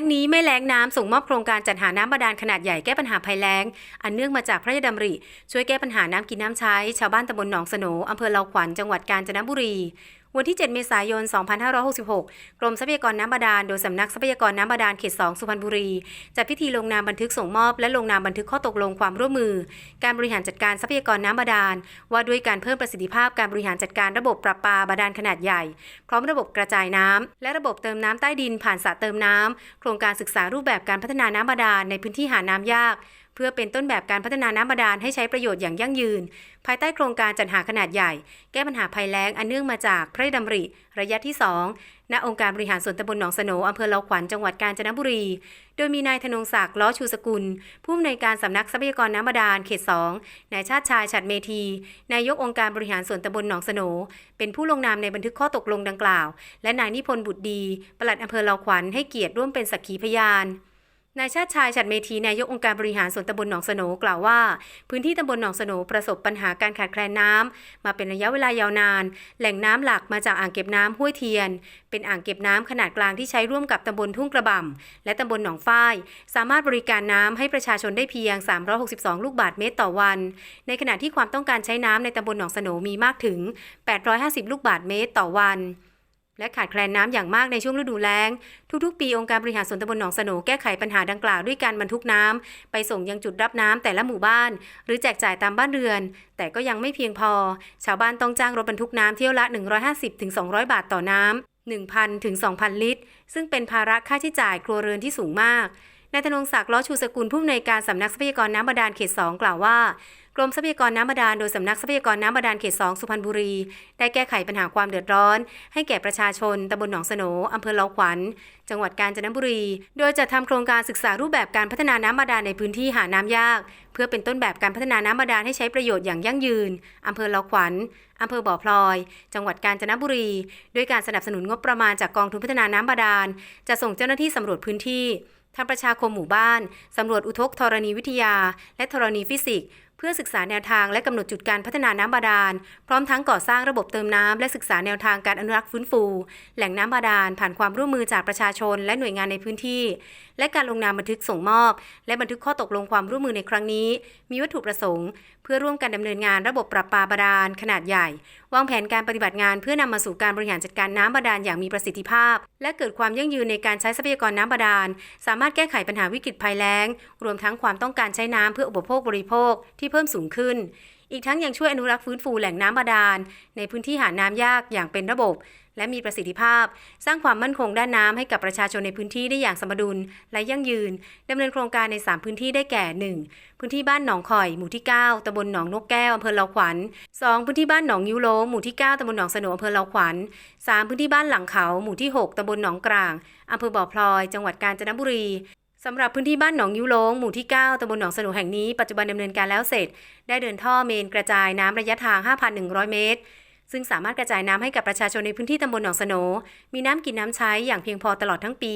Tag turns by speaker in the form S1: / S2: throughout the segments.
S1: งนี้ไม่แล้งน้ำส่งมอบโครงการจัดหาน้ำบาดาลขนาดใหญ่แก้ปัญหาภัยแล้ง อันเนื่องมาจากพระราชดำริ ช่วยแก้ปัญหาน้ำกินน้ำใช้ ชาวบ้านตำบลหนองสโหนอำเภอเลาขวัญจังหวัดกาญจนบุรี วันที่ 7 เมษายน 2566 กรมทรัพยากรน้ำบาดาล โดยสำนักทรัพยากรน้ำบาดาลเขต 2 สุพรรณบุรี จัดพิธีลงนามบันทึกส่งมอบ และลงนามบันทึกข้อตกลงความร่วมมือ การบริหารจัดการทรัพยากรน้ำบาดาล ว่าด้วยการเพิ่มประสิทธิภาพการบริหารจัดการระบบประปาบาดาลขนาดใหญ่ พร้อมระบบกระจายน้ำและระบบเติมน้ำใต้ดินผ่านสระเติมน้ำโครงการศึกษารูปแบบการพัฒนาน้ำบาดาลในพื้นที่หาน้ำยาก พื่อเป็นต้นแบบการพัฒนาน้ำบาดาลให้ใช้ประโยชน์อย่างยั่งยืน ภายใต้โครงการจัดหาขนาดใหญ่ แก้ปัญหาภัยแล้งอันเนื่องมาจากพระดำริ ระยะที่ 2 ณ องค์การบริหารส่วนตำบลหนองสโหนอำเภอเลาขวัญจังหวัดกาญจนบุรี โดยมีนายธนงศักดิ์ล้อชูสกุล ผู้อำนวยการสำนักทรัพยากรน้ำบาดาลเขต 2 นายชาติชายฉัดเมธี นายกองค์การบริหารส่วนตำบลหนองสโหนเป็นผู้ลงนามในบันทึกข้อตกลงดังกล่าว และนายนิพนธ์บุตรดี ปลัดอำเภอเลาขวัญให้เกียรติร่วมเป็นสักขีพยาน นายชาติชายฉัดเมธีนายกองค์การบริหารส่วนตำบลหนองสโหนกล่าวว่า พื้นที่ตำบลหนองสโหนประสบปัญหาการขาดแคลนน้ำมาเป็นระยะเวลายาวนาน แหล่งน้ำหลักมาจากอ่างเก็บน้ำห้วยเทียน เป็นอ่างเก็บน้ำขนาดกลางที่ใช้ร่วมกับตำบลทุ่งกระบ่ำและตำบลหนองฝ้าย สามารถบริการน้ำให้ประชาชนได้เพียง 362 ลูกบาศก์เมตรต่อวัน ในขณะที่ความต้องการใช้น้ำในตำบลหนองสโหนมีมากถึง 850 ลูกบาศก์เมตรต่อวัน และขาดแคลนน้ำอย่างมากในช่วงฤดูแล้ง ทุกๆ ปีองค์การบริหารส่วนตำบลหนองสโหนแก้ไขปัญหาดังกล่าวด้วยการบรรทุกน้ำไปส่งยังจุดรับน้ำแต่ละหมู่บ้าน หรือแจกจ่ายตามบ้านเรือน แต่ก็ยังไม่เพียงพอ ชาวบ้านต้องจ้างรถบรรทุกน้ำเที่ยวละ 150-200 บาทต่อน้ำ1,000ถึง2,000 ลิตร ซึ่งเป็นภาระค่าใช้จ่ายครัวเรือนที่สูงมากนายธนงศักดิ์ล้อชูสกุลผู้อำนวยการสำนักทรัพยากรน้ำบาดาลเขต 2 กล่าวว่า รมทรัพยากรน้ำบาดาลโดยสำนักทรัพยากรน้ำบาดาลเขต 2 สุพรรณบุรี ได้แก้ไขปัญหาความเดือดร้อน ให้แก่ประชาชนตำบลหนองสโหนอำเภอเลาขวัญ จังหวัดกาญจนบุรี โดยจะทำโครงการศึกษารูปแบบการพัฒนาน้ำบาดาลในพื้นที่หาน้ำยาก เพื่อเป็นต้นแบบการพัฒนาน้ำบาดาลให้ใช้ประโยชน์อย่างยั่งยืนอำเภอเลาขวัญอำเภอบ่อพลอย จังหวัดกาญจนบุรี ด้วยการสนับสนุนงบประมาณจากกองทุนพัฒนาน้ำบาดาล จะส่งเจ้าหน้าที่สำรวจพื้นที่ทำประชาคมหมู่บ้าน สำรวจอุทกธรณีวิทยา และธรณีฟิสิกส์ เพื่อศึกษาแนวทางและกำหนดจุดการพัฒนาน้ำบาดาล พร้อมทั้งก่อสร้างระบบเติมน้ำและศึกษาแนวทางการอนุรักษ์ฟื้นฟู แหล่งน้ำบาดาลผ่านความร่วมมือจากประชาชนและหน่วยงานในพื้นที่ และการลงนามบันทึกส่งมอบ และบันทึกข้อตกลงความร่วมมือในครั้งนี้ มีวัตถุประสงค์ เพื่อร่วมกันดำเนินงานระบบประปาบาดาลขนาดใหญ่ วางแผนการปฏิบัติงานเพื่อนำมาสู่การบริหารจัดการน้ำบาดาลอย่างมีประสิทธิภาพ และเกิดความยั่งยืนในการใช้ทรัพยากรน้ำบาดาล สามารถแก้ไขปัญหาวิกฤตภัยแล้ง รวมทั้งความต้องการใช้น้ำเพื่ออุปโภคบริโภคที่เพิ่มสูงขึ้น อีกทั้งยังช่วยอนุรักษ์ฟื้นฟูแหล่งน้ำบาดาล ในพื้นที่หาน้ำยากอย่างเป็นระบบ และมีประสิทธิภาพ สร้างความมั่นคงด้านน้ำให้กับประชาชนในพื้นที่ได้อย่างสมดุลและยั่งยืนดำเนินโครงการใน 3 พื้นที่ได้แก่ 1. พื้นที่บ้านหนองข่อย หมู่ที่ 9ตำบลหนองนกแก้วอำเภอเลาขวัญ 2. พื้นที่บ้านหนองยิ้วโลหมู่ที่ 9ตำบลหนองสนอำเภอเลาขวัญ 3. พื้นที่บ้านหลังเขา หมู่ที่ 6ตำบลหนองกลางอำเภอบ่อพลอย จังหวัดกาญจนบุรี สำหรับพื้นที่บ้านหนองยิ้วโลงหมู่ที่ 9ตำบลหนองสนุแห่งนี้ ปัจจุบันดำเนินการแล้วเสร็จ ได้เดินท่อเมนกระจายน้ำระยะทาง 5,100 เมตร ซึ่งสามารถกระจายน้ำให้กับประชาชนในพื้นที่ตำบลหนองสนมีน้ำกินน้ำใช้อย่างเพียงพอตลอดทั้งปี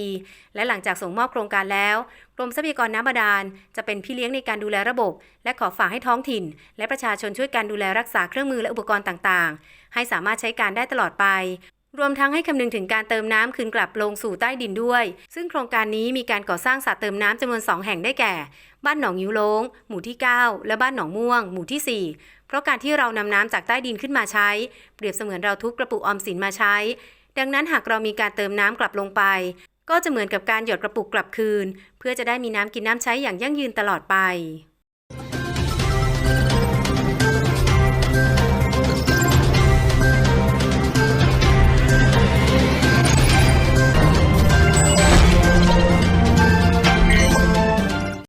S1: และหลังจากส่งมอบโครงการแล้ว กรมทรัพยากรน้ำบาดาล จะเป็นพี่เลี้ยงในการดูแลระบบ และขอฝากให้ท้องถิ่น และประชาชนช่วยกันดูแลรักษาเครื่องมือและอุปกรณ์ต่าง ๆ ให้สามารถใช้การได้ตลอดไป รวมทั้งให้คำนึงถึงการเติมน้ำคืนกลับลงสู่ใต้ดินด้วย ซึ่งโครงการนี้มีการก่อสร้างสระเติมน้ำจำนวน 2 แห่งได้แก่ บ้านหนองยิ้วโลงหมู่ที่ 9 และบ้านหนองม่วง หมู่ที่ 4 เพราะการที่เรานำน้ำจากใต้ดินขึ้นมาใช้ เปรียบเสมือนเราทุบกระปุกออมสินมาใช้ ดังนั้นหากเรามีการเติมน้ำกลับลงไป ก็จะเหมือนกับการหยดกระปุกกลับคืน เพื่อจะได้มีน้ำกินน้ำใช้อย่างยั่งยืนตลอดไป